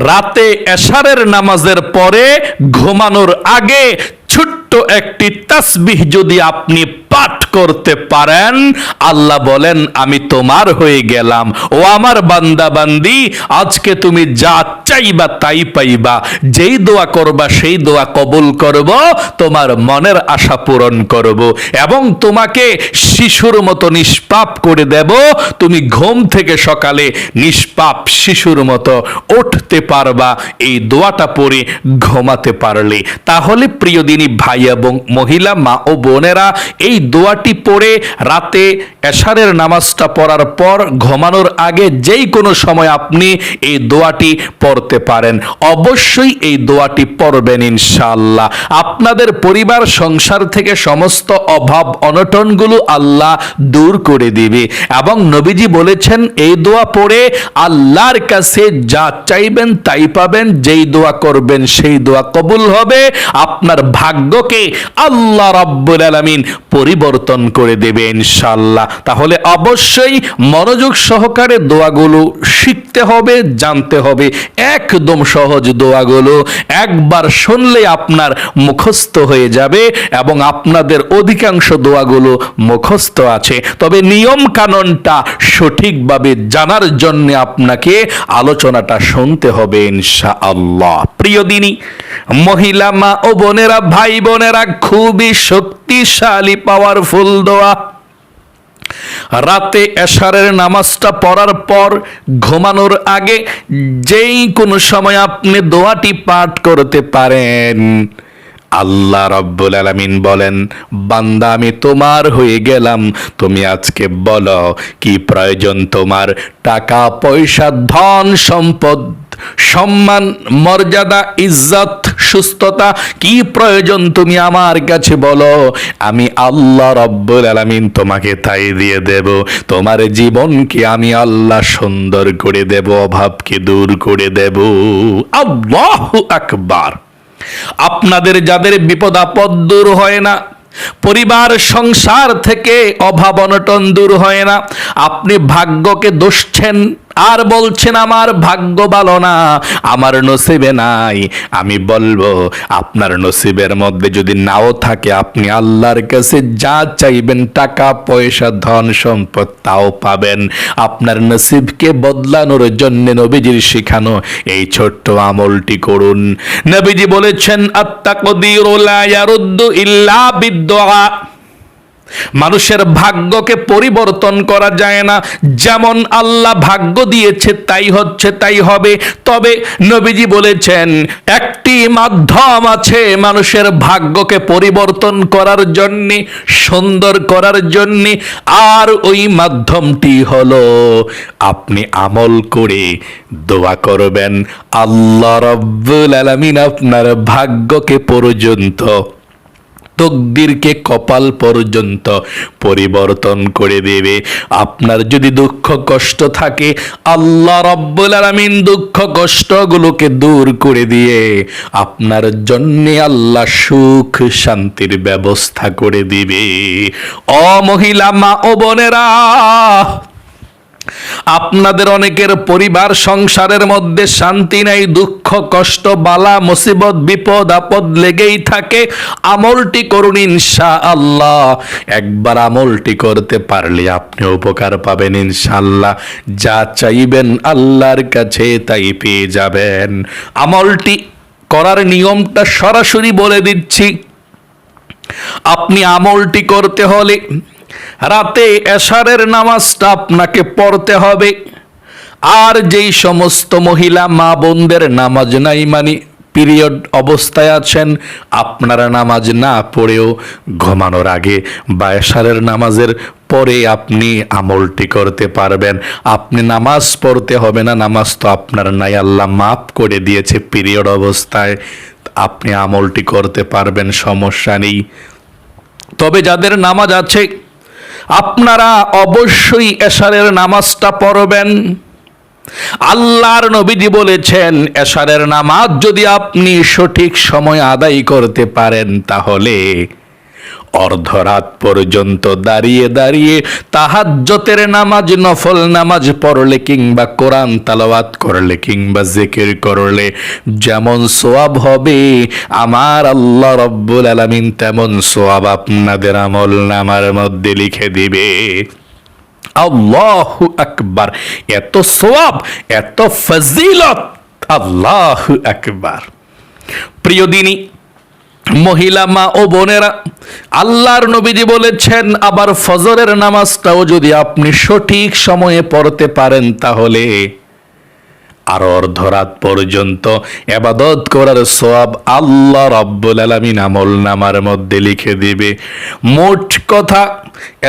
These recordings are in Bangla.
রাতে এশারের নামাজের পরে ঘুমানোর আগে ছোট্ট একটি তাসবিহ যদি আপনি পাঠ করতে পারেন। আল্লাহ বলেন, আমি তোমার হয়ে গেলাম। ও আমার বান্দা বান্দি আজকে তুমি যা চাইবা তাই পাইবা। যেই দোয়া করবা, সেই দোয়া কবুল করব, তোমার মনের আশা পূরণ করব এবং তোমাকে শিশুর মতো নিষ্পাপ করে দেব। তুমি ঘুম থেকে সকালে নিষ্পাপ শিশুর মতো উঠতে পারবা। এই দোয়াটা পড়ে ঘুমাতে পারলে। তাহলে প্রিয় দিনী ভাই এবং মহিলা, মা ও বোনেরা, এই দোয়াটি পড়ে রাতে এশারের নামাজটা পড়ার পর ঘুমানোর আগে যেই কোনো সময় আপনি এই দোয়াটি পড়তে পারেন। অবশ্যই এই দোয়াটি পড়বেন ইনশাআল্লাহ। আপনাদের পরিবার, সংসার থেকে সমস্ত অভাব, অনটনগুলো আল্লাহ দূর করে দিবে। এবং নবীজি বলেছেন, এই দোয়া পড়ে আল্লাহর কাছে যা চাইবেন তাই পাবেন, যেই দোয়া করবেন সেই দোয়া কবুল হবে। আপনার ভাগ্যকে আল্লাহ রাব্বুল আলামিন পরিবর্তন করে দেবে ইনশাল্লাহ তাহলে অবশ্যই মনোযোগ সহকারে দোয়াগুলো শিখতে হবে, জানতে হবে। একদম সহজ দোয়াগুলো একবার শুনলে আপনার মুখস্থ হয়ে যাবে এবং আপনাদের অধিকাংশ দোয়াগুলো মুখস্থ আছে। তবে নিয়ম কানুনটা সঠিকভাবে জানার জন্য আপনাকে আলোচনাটা শুনতে হবে ইনশা আল্লাহ প্রিয় দিনী, মহিলা মা ও বোনেরা, ভাই বোনেরা, খুবই শক্তিশালী পাওয়ারফুল দোয়া। রাতে এশারের নামাজটা পড়ার পর ঘুমানোর আগে যেই কোনো সময় আপনি দোয়াটি পাঠ করতে পারেন, আল্লাহ রব্বুল আলামিন বলেন, বান্দা, আমি তোমার হয়ে গেলাম। তুমি আজকে বলো, কি প্রয়োজন তোমার? টাকা, পয়সা, ধন, সম্পদ সম্মান, মর্যাদা, ইজ্জত, সুস্থতা, কি প্রয়োজন তুমি আমার কাছে বলো। আমি আল্লাহ রব্বুল আলামিন তোমাকে তাই দিয়ে দেব। তোমার জীবনকে আমি আল্লাহ সুন্দর করে দেব, অভাবকে দূর করে দেব। আল্লাহু আকবার। আপনাদের যাদের বিপদ আপদ দূর হয় না, পরিবার, সংসার থেকে অভাব অনটন দূর হয় না, আপনি ভাগ্যকে দোষছেন আর বলছেন, আমার ভাগ্য ভালো না, আমার নসিবে নাই। আমি বলব, আপনার নসিবের মধ্যে যদি নাও থাকে, আপনি আল্লাহর কাছে যা চাইবেন, টাকা, পয়সা, ধন, সম্পদ, তাও পাবেন। আপনার নসিবকে বদলানোর জন্য নবীজির শিখানো এই ছোট্ট আমলটি করুন। নবীজি বলেছেন আত্মাকদিরু লা ইয়ারুদ্দু ইল্লা বিদ্দুআ মানুষের ভাগ্যকে পরিবর্তন করা যায় না। যেমন আল্লাহ ভাগ্য দিয়েছে, তাই হচ্ছে, তাই হবে। তবে নবীজি বলেছেন, একটি মাধ্যম আছে মানুষের ভাগ্যকে পরিবর্তন করার জন্য, সুন্দর করার জন্য, আর ওই মাধ্যমটি হলো, আপনি আমল করে দোয়া করবেন। আল্লাহ রব্বুল আলমিন আপনার ভাগ্যকে পর্যন্ত তকদিরকে কপাল পর্যন্ত পরিবর্তন করে দেবে। আপনার যদি দুঃখ কষ্ট থাকে, আল্লাহ রব্বুল আলামিন দুঃখ কষ্টগুলোকে দূর করে দিয়ে আপনার জন্য আল্লাহ সুখ শান্তির ব্যবস্থা করে দিবে। অ মহিলা, মা ও বোনেরা আপনাদের অনেকের পরিবার সংসারের মধ্যে শান্তি নাই, দুঃখ, কষ্ট, বালা, মুসিবত, বিপদ, আপদ লেগেই থাকে। আমলটি করুন ইনশা আল্লাহ একবার আমলটি করতে পারলে আপনি উপকার পাবেন ইনশাআল্লাহ। যা চাইবেন আল্লাহর কাছে তাই পেয়ে যাবেন। আমলটি করার নিয়মটা সরাসরি বলে দিচ্ছি। আপনি আমলটি করতে হলে রাতে এশারের নামাজটা আপনাকে পড়তে হবে। আর যেই সমস্ত মহিলা, মা বোনদের নামাজ নাই মানে পিরিয়ড অবস্থায় আছেন, আপনারা নামাজ না পড়েও ঘুমানোর আগে বা এশারের নামাজের পরে আপনি আমলটি করতে পারবেন। আপনি নামাজ পড়তে হবে না, নামাজ তো আপনার নাই, আল্লাহ মাফ করে দিয়েছে পিরিয়ড অবস্থায়, আপনি আমলটি করতে পারবেন, সমস্যা নেই। তবে যাদের নামাজ আছে আপনারা অবশ্যই এশারের নামাজটা পড়বেন। আল্লাহর নবীজি বলেছেন, এশারের নামাজ যদি আপনি সঠিক সময় আদায় করতে পারেন তাহলে অর্ধরাত পর্যন্ত দাঁড়িয়ে দাঁড়িয়ে তাহাজ্জতের নামাজ, নফল নামাজ পড়লে কিংবা কোরআন তালাওয়াত করলে কিংবা জিকির করলে যেমন সোয়াব হবে, আমার আল্লাহ রব্বুল আলামিন তেমন সোয়াব আপনাদের আমল নামার মধ্যে লিখে দিবে। আল্লাহু আকবার, এত সোয়াব, এত ফজিলত, আল্লাহু আকবার। প্রিয় দিনী মহিলা মা ও বোনেরা, আল্লাহর নবীজি বলেছেন, আবার ফজরের নামাজটাও যদি আপনি সঠিক সময়ে পড়তে পারেন তাহলে। আর অর্ধরাত পর্যন্ত এবাদত করার সওয়াব আল্লাহ রব্বুল আলামিন আমল নামার মধ্যে লিখে দিবে। মোট কথা,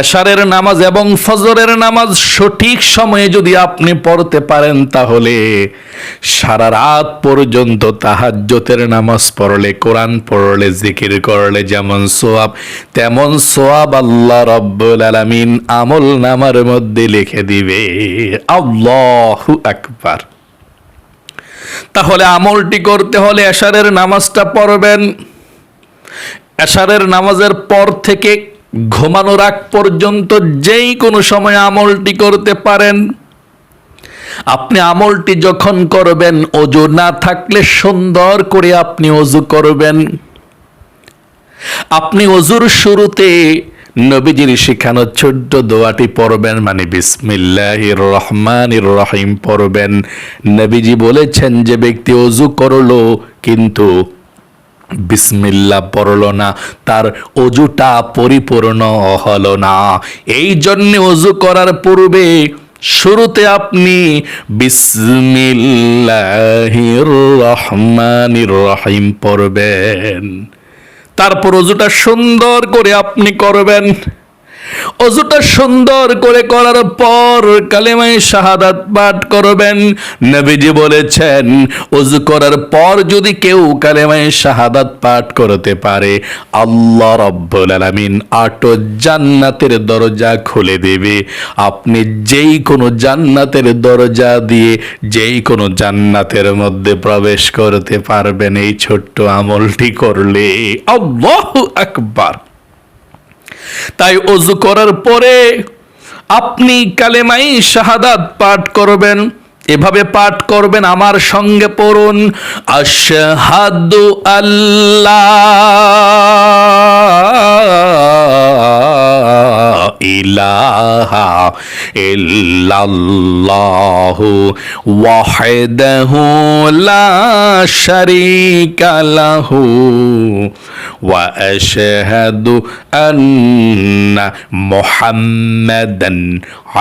এশারের নামাজ এবং ফজরের নামাজ সঠিক সময়ে যদি আপনি পড়তে পারেন তাহলে সারা রাত পর্যন্ত তাহাজ্জতের নামাজ পড়লে, কোরআন পড়লে, জিকির করলে যেমন সোয়াব তেমন সোয়াব আল্লাহ রব্বুল আলামিন আমল নামার মধ্যে লিখে দিবে। আল্লাহু আকবার। তাহলে আমলটি করতে হলে এশারের নামাজটা পড়বেন। এশারের নামাজের পর থেকে ঘুমানোর আগ পর্যন্ত যেই কোনো সময় আমলটি করতে পারেন। আপনি আমলটি যখন করবেন, অজু না থাকলে সুন্দর করে আপনি অজু করবেন। আপনি অজুর শুরুতে নবীজির শেখানো ছোট্ট দোয়াটি পড়বেন মানে বিসমিল্লাহির রহমানির রহিম পড়বেন। নবীজি বলেছেন যে ব্যক্তি অজু করল কিন্তু বিসমিল্লা পড়ল না, তার অজুটা পরিপূর্ণ হলো না। এই জন্য অজু করার পূর্বে শুরুতে আপনি বিসমিল্লাহির রহমানির রহিম পড়বেন। তারপর অজুটা সুন্দর করে আপনি করবেন। অজুটা সুন্দর করে করার পর কালেমায় শাহাদাত পাঠ করবেন। নবীজি বলেছেন, অজু করার পর যদি কেউ কালেমায় শাহাদাত পাঠ করতে পারে, আল্লাহ রব্বুল আলামিন আটো জান্নাতের দরজা খুলে দেবে। আপনি যেই কোনো জান্নাতের দরজা দিয়ে যেই কোনো জান্নাতের মধ্যে প্রবেশ করতে পারবেন, এই ছোট্ট আমলটি করলে। আল্লাহু আকবার। তাই অজু করার পরে আপনি কালেমাই শাহাদাত পাঠ করবেন। এভাবে পাঠ করবেন, আমার সঙ্গে পড়ুন। আশহাদু আল্লাহ ইলাহা ইল্লাল্লাহু ওয়াহদাহু লা শারীকা লাহু ওয়া আশহাদু আন্না মুহাম্মাদান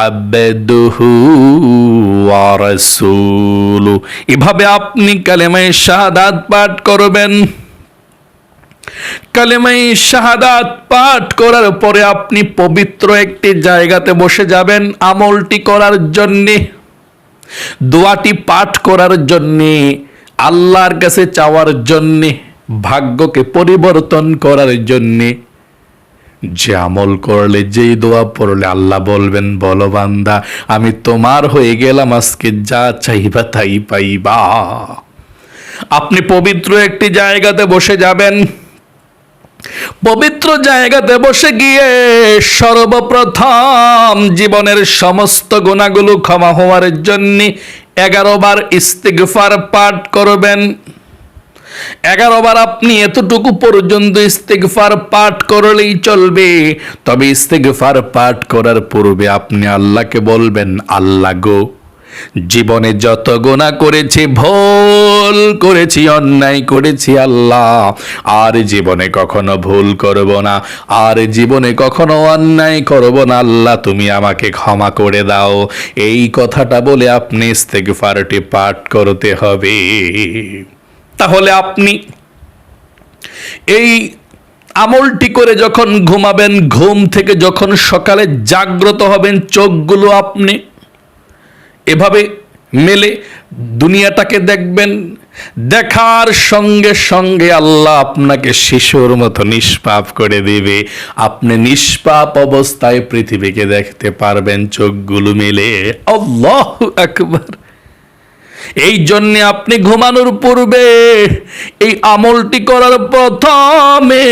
আবদুহু ওয়া রাসূলু। এভাবে আপনি কালেমায়ে শাহাদাত পাঠ করবেন। কালেমাই শাহাদাত পাঠ করার পরে আপনি পবিত্র একটি জায়গাতে বসে যাবেন আমলটি করার জন্যে, দোয়াটি পাঠ করার জন্যে, আল্লাহর কাছে চাওয়ার জন্যে, ভাগ্যকে পরিবর্তন করার জন্যে। যে আমল করলে, যেই দোয়া পড়লে আল্লাহ বলবেন, বলো বান্দা, আমি তোমার হয়ে গেলাম, আজকে যা চাইবা তাই পাইবা। আপনি পবিত্র একটি জায়গাতে বসে যাবেন পবিত্র জায়গাতে বসে গিয়ে। সর্বপ্রথম জীবনের সমস্ত গুণাগুলো ক্ষমা হওয়ার জন্য এগারো বার ইস্তিগফার পাঠ করবেন। এগারো বার আপনি এতটুকু পর্যন্ত ইস্তেগফার পাঠ করলেই চলবে। তবে ইস্তেগফার পাঠ করার পূর্বে আপনি আল্লাহকে বলবেন, আল্লাহ গো জীবনে যত গোনা করেছি, ভুল করেছি, অন্যায় করেছি আল্লাহ। আর জীবনে কখনো ভুল করব না, আর জীবনে কখনো অন্যায় করব না। আল্লাহ, তুমি আমাকে ক্ষমা করে দাও। এই কথাটা বলে আপনি ইস্তেগফারটি পাঠ করতে হবে। তাহলে আপনি এই আমলটি করে যখন ঘুমাবেন, ঘুম থেকে যখন সকালে জাগ্রত হবেন, চোখগুলো আপনি এভাবে মেলে দুনিয়াটাকে দেখবেন, দেখার সঙ্গে সঙ্গে আল্লাহ আপনাকে শিশুর মতো নিষ্পাপ করে দেবে। আপনি নিষ্পাপ অবস্থায় পৃথিবীকে দেখতে পারবেন, চোখগুলো মেলে। আল্লাহ একবার এই জন্যে আপনি ঘুমানোর পূর্বে এই আমলটি করার প্রথমে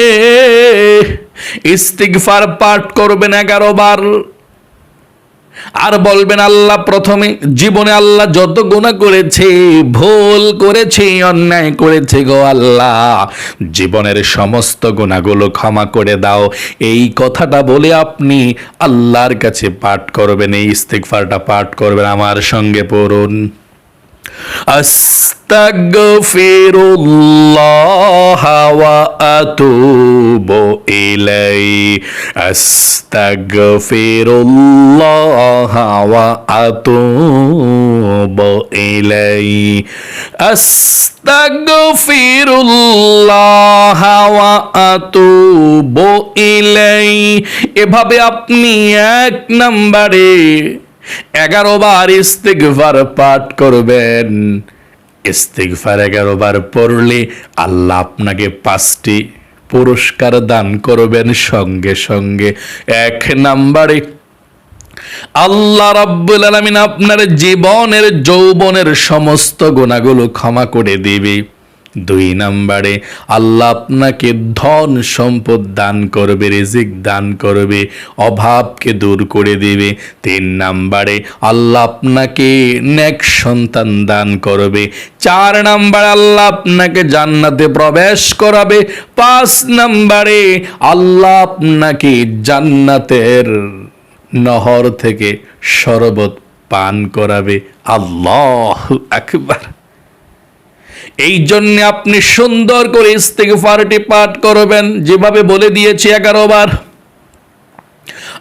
ইস্তিগফার পাঠ করবেন এগারো বার। আর বলবেন, আল্লাহ প্রথমে জীবনে আল্লাহ যত গুণা করেছে, ভুল করেছে, অন্যায় করেছে গো আল্লাহ। জীবনের সমস্ত গুণাগুলো ক্ষমা করে দাও। এই কথাটা বলে আপনি আল্লাহর কাছে পাঠ করবেন, এই ইস্তেকফারটা পাঠ করবেন। আমার সঙ্গে পড়ুন। আস্তাগফিরুল্লাহ ওয়া আতুবু ইলাইহি আস্তাগফিরুল্লাহ ওয়া আতুবু ইলাইহি আস্তাগফিরুল্লাহ ওয়া আতুবু ইলাইহি এভাবে আপনি এক নম্বরে এগারো বার ইস্তিগফার পাঠ করবেন। ইস্তিগফার এগারো বার পড়লে আল্লাহ আপনাকে পাঁচটি পুরস্কার দান করবেন সঙ্গে সঙ্গে। এক নাম্বারে, আল্লাহ রাব্বুল আলামিন আপনার জীবনের যৌবনের সমস্ত গুণাগুলো ক্ষমা করে দিবে। দুই নাম্বারে, আল্লাহ আপনাকে ধন সম্পদ দান করবে, রিজিক দান করবে, অভাবকে দূর করে দেবে। তিন নাম্বারে, আল্লাহ আপনাকে নেক সন্তান দান করবে। চার নাম্বার, আল্লাহ আপনাকে জান্নাতে প্রবেশ করাবে। পাঁচ নাম্বারে, আল্লাহ আপনাকে জান্নাতের নহর থেকে শরবত পান করাবে। আল্লাহ আকবার। এই জন্য আপনি সুন্দর করে ইস্তেগফারটি পাঠ করবেন। যেভাবে বলে দিয়েছি এগারো বার।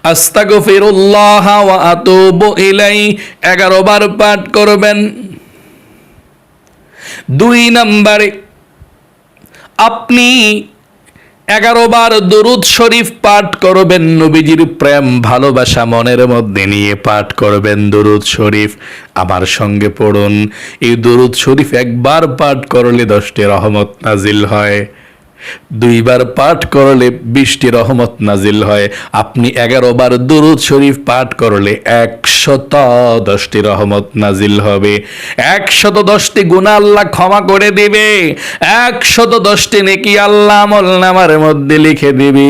আস্তাগফিরুল্লাহ ওয়া আতুবু ইলাই এগারো বার পাঠ করবেন। দুই নম্বরে, আপনি এগারো বার দরুদ শরীফ পাঠ করবেন, নবীজির প্রেম, ভালোবাসা মনের মধ্যে নিয়ে পাঠ করবেন দরুদ শরীফ। আমার সঙ্গে পড়ুন, এই দরুদ শরীফ একবার পাঠ করলে দশটি রহমত নাজিল হয়। দুইবার পাঠ করলে বৃষ্টি রহমত নাজিল হয়। আপনি এগারো বার দুরুদ শরীফ পাঠ করলে একশত দশটি রহমত নাজিল হবে। একশত দশটি গুণা আল্লাহ ক্ষমা করে দিবে। একশত দশটি নেকি আল্লাহ আমল নামার মধ্যে লিখে দিবে।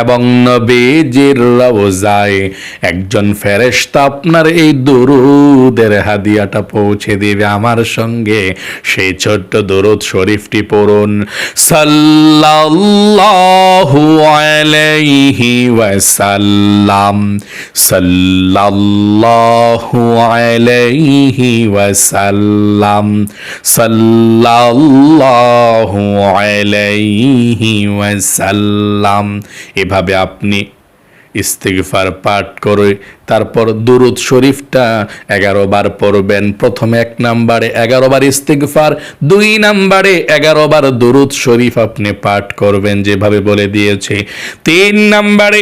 এবং নবীজির রওজায় একজন ফেরেশতা আপনার এই দুরুদের হাদিয়াটা পৌঁছে দিবে আমার সঙ্গে। সেই ছোট্ট দুরুদ শরীফটি পড়ুন। সাল্লাল্লাহু আলাইহি ওয়াসাল্লাম। সাল্লাল্লাহু আলাইহি ওয়াসাল্লাম। সাল্লাল্লাহু আলাইহি ওয়াসাল্লাম। এভাবে আপনি ইস্তিগফার পাঠ করে তারপর দুরুদ শরীফটা এগারো বার পড়বেন। প্রথমে এক নাম্বারে এগারো বার ইস্তিগফার, দুই নাম্বারে এগারো বার দুরুদ শরীফ আপনি পাঠ করবেন, যেভাবে বলে দিয়েছে। তিন নাম্বারে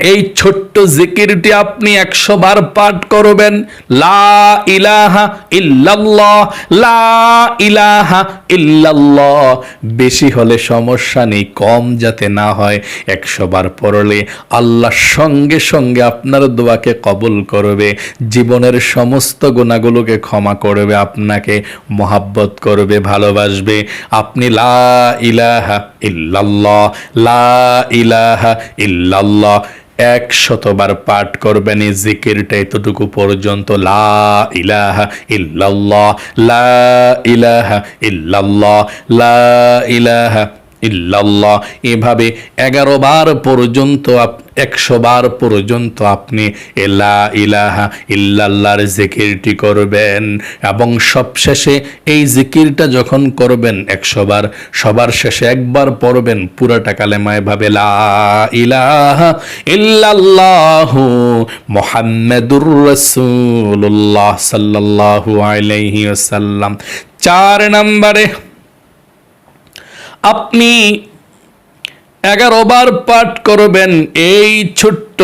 এই ছোট্ট জিকিরটি আপনি একশো বার পাঠ করবেন। লা ইলাহা ইল্লাল্লাহ, লা ইলাহা ইল্লাল্লাহ। বেশি হলে সমস্যা নেই, কম যাতে না হয়। একশো বার পড়লে আল্লাহ সঙ্গে সঙ্গে আপনার দোয়াকে কবুল করবে। জীবনের সমস্ত গুণাগুলোকে ক্ষমা করবে, আপনাকে মহাব্বত করবে, ভালোবাসবে। আপনি লা ইলাহা ইল্লাল্লাহ, লা ইলাহা ইল্লাল্লাহ। এক শতবার পাঠ করবেন এই জিকিরটা এতটুকু পর্যন্ত। লা ইলাহা ইল্লাল্লাহ, লা ইলাহা ইল্লাল্লাহ, লা ইলাহা ইল্লাল্লাহ। এভাবে এগারো বার পর্যন্ত একশো বার পর্যন্ত আপনি এলা ইলাহা ইল্লাল্লাহর জিকিরটি করবেন। এবং সবশেষে এই জিকিরটা যখন করবেন একশো বার, সবার শেষে একবার পড়বেন পুরাটা কালেমায় ভাবে লা ইলাহা ইল্লাল্লাহু মুহাম্মাদুর রাসূলুল্লাহ সাল্লাল্লাহু আলাইহি ওয়াসাল্লাম। চার নম্বরে আপনি এগারো বার পাঠ করবেন এই ছোট্ট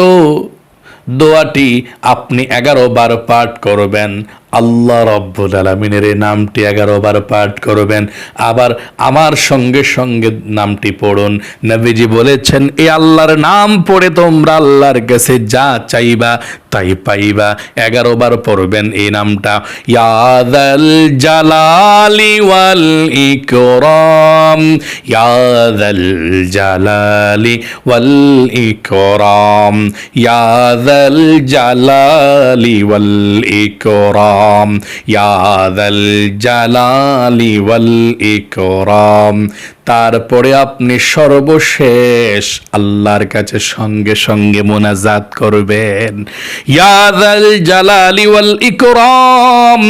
দোয়াটি আপনি এগারো বার পাঠ করবেন। আল্লাহ রব্বুল আলমিনের এই নামটি এগারো বার পাঠ করবেন। আবার আমার সঙ্গে সঙ্গে নামটি পড়ুন। নবীজি বলেছেন এই আল্লাহর নাম পড়ে তোমরা আল্লাহর কাছে যা চাইবা তাই পাইবা। এগারো বার পড়বেন এই নামটা। ইয়াদাল জালালি ওয়াল ইকরাম। ইয়াদাল জালালি ওয়াল ইকরাম। ইয়াদাল জালালি ওয়াল ইকরাম। ইয়াদাল জালালি ওয়াল ইকরাম তারপরে আপনি সর্বশেষ আল্লাহর কাছে সঙ্গে সঙ্গে মোনাজাত করবেন। ইয়াদাল জালালি ওয়াল ইকরাম।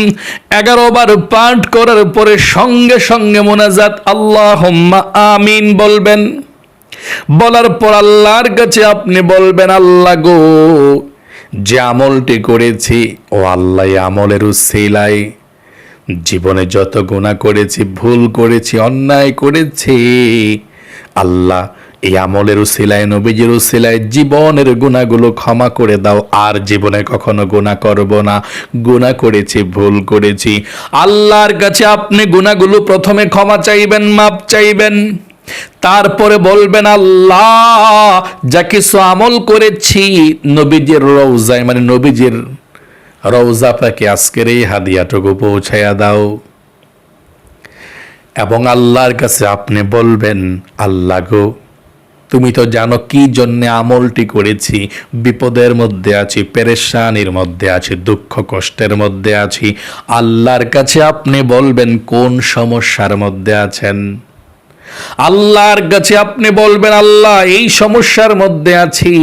এগারো বার পাঠ করার পরে সঙ্গে সঙ্গে মোনাজাত। আল্লাহ আমিন বলবেন। বলার পর আল্লাহর কাছে আপনি বলবেন, আল্লাহ গো যে আমলটি করেছি, ও আল্লাহ আমলের উসিলায় জীবনে যত গুণা করেছি, ভুল করেছি, অন্যায় করেছি, আল্লাহ এই আমলের উসিলায় নবীজির উসিলায় জীবনের গুণাগুলো ক্ষমা করে দাও। আর জীবনে কখনো গুণা করব না। গুণা করেছি, ভুল করেছি। আল্লাহর কাছে আপনি গুণাগুলো প্রথমে ক্ষমা চাইবেন মাপ চাইবেন। তারপরে বলবেন আল্লাহ, যা কিছু আমল করেছি, নবীজির রৌজায় মানে নবীজির রৌজা পাকে আজকের এই হাদিয়াটুকু পৌঁছাইয়া দাও। এবং আল্লাহর কাছে আপনি বলবেন, আল্লাহ গো, তুমি তো জানো কি জন্য আমলটি করেছি, বিপদের মধ্যে আছি, পেরেশানির মধ্যে আছি, দুঃখ কষ্টের মধ্যে আছি। আল্লাহর কাছে আপনি বলবেন, কোন সমস্যার মধ্যে আছেন? আল্লাহর কাছে আপনি বলবেন, আল্লাহ, এই সমস্যার মধ্যে আছি।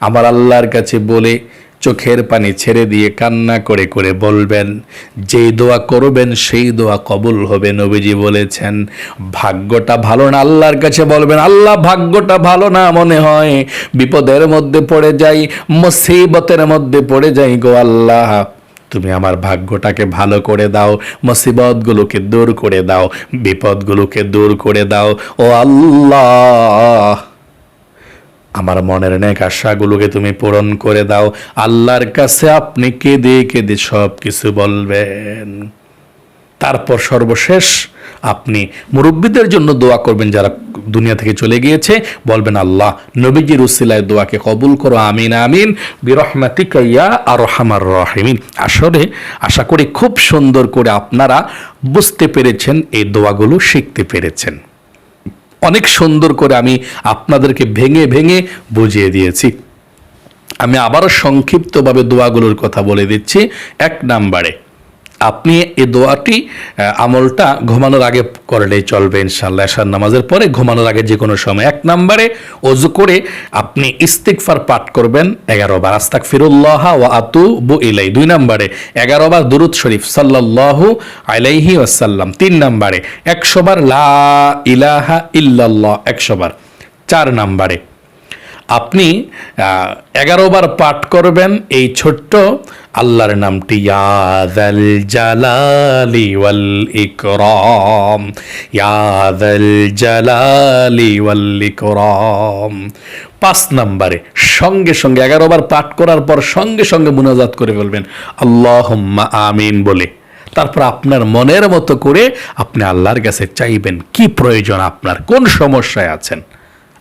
আমার আল্লাহর কাছে বলে চোখের পানি ছেড়ে দিয়ে কান্না করে করে বলবেন, যেই দোয়া করবেন, সেই দোয়া কবুল হবে। নবীজি বলেছেন, ভাগ্যটা ভালো না? আল্লাহর কাছে বলবেন, আল্লাহ, ভাগ্যটা ভালো না মনে হয়। বিপদের মধ্যে পড়ে যাই, মুসিবতের মধ্যে পড়ে যাই গো আল্লাহ। তুমি আমার ভাগ্যটাকে ভালো করে দাও, মুসিবতগুলোকে দূর করে দাও, বিপদগুলোকে দূর করে দাও। ও আল্লাহ, আমার মনের নেক আশাগুলোকে তুমি পূরণ করে দাও। আল্লাহর কাছে আপনি কেঁদে কেঁদে সব কিছু বলবেন। তারপর সর্বশেষ আপনি মুরব্বীদের জন্য দোয়া করবেন যারা দুনিয়া থেকে চলে গিয়েছে। বলবেন, আল্লাহ, নবীজির উসিলায় দোয়াকে কবুল করো, আমিন আমিন। বিরহমাতিকাইয়া আর হামার রাহিমিন। আসলে আশা করি খুব সুন্দর করে আপনারা বুঝতে পেরেছেন, এই দোয়াগুলো শিখতে পেরেছেন। অনেক সুন্দর করে আমি আপনাদেরকে ভেঙে ভেঙে বুঝিয়ে দিয়েছি। আমি আবারও সংক্ষিপ্তভাবে দোয়াগুলোর কথা বলে দিচ্ছি। এক নাম্বারে আপনি এই দোয়াটি আমলটা ঘুমানোর আগে করলেই চলবে ইনশাল্লাহ এশার নামাজের পরে ঘুমানোর আগে যে কোনো সময়। এক নম্বরে অজু করে আপনি ইস্তিকফার পাঠ করবেন, এগারো বার। আস্তাক ফিরুল্লাহ ও আতু বু ইলাই দুই নম্বরে এগারো বার দুরুদ শরীফ, সাল্লাল্লাহু আলাইহি ওয়াসাল্লাম। তিন নম্বরে একশো বার লা ইলাহা ইল্লাল্লাহ, একশো বার। চার নম্বরে আপনি এগারো বার পাঠ করবেন এই ছোট্ট আল্লাহর নামটি ইয়াদাল জালালি ওয়াল ইকরাম ইয়াদাল জালালি ওয়াল ইকরাম। পাঁচ নম্বরে, সঙ্গে সঙ্গে এগারো বার পাঠ করার পর সঙ্গে সঙ্গে মুনাজাত করে ফেলবেন। আল্লাহুম্মা আমিন বলে। তারপর আপনার মনের মতো করে আপনি আল্লাহর কাছে চাইবেন, কি প্রয়োজন আপনার? কোন সমস্যায় আছেন?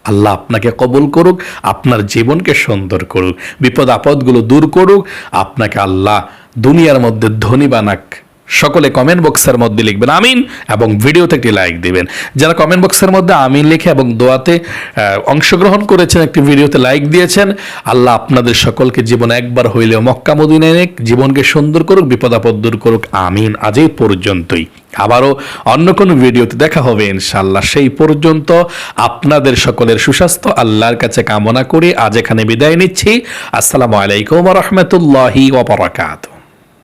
আল্লাহ আপনাকে কবল করুক, আপনার জীবনকে সুন্দর করুক, বিপদ আপদগুলো দূর করুক, আপনাকে আল্লাহ দুনিয়ার মধ্যে ধনী বানাক। সকলে কমেন্ট বক্সের মধ্যে লিখবেন আমিন এবং ভিডিওতে একটি লাইক দিবেন। যারা কমেন্ট বক্সের মধ্যে আমিন লিখে এবং দোয়াতে অংশগ্রহণ করেছেন, একটি ভিডিওতে লাইক দিয়েছেন, আল্লাহ আপনাদের সকলকে জীবন একবার হইলেও মক্কা মদিনায় নেক, জীবনকে সুন্দর করুক, বিপদ আপদ দূর করুক, আমিন। আজ এই পর্যন্তই। আবারও অন্য কোনো ভিডিওতে দেখা হবে ইনশাল্লাহ সেই পর্যন্ত আপনাদের সকলের সুস্বাস্থ্য, আল্লাহর কাছে কামনা করে। আজ এখানে বিদায় নিচ্ছি। আসসালামু আলাইকুম রহমতুল্লাহি ওবরাকাতুহ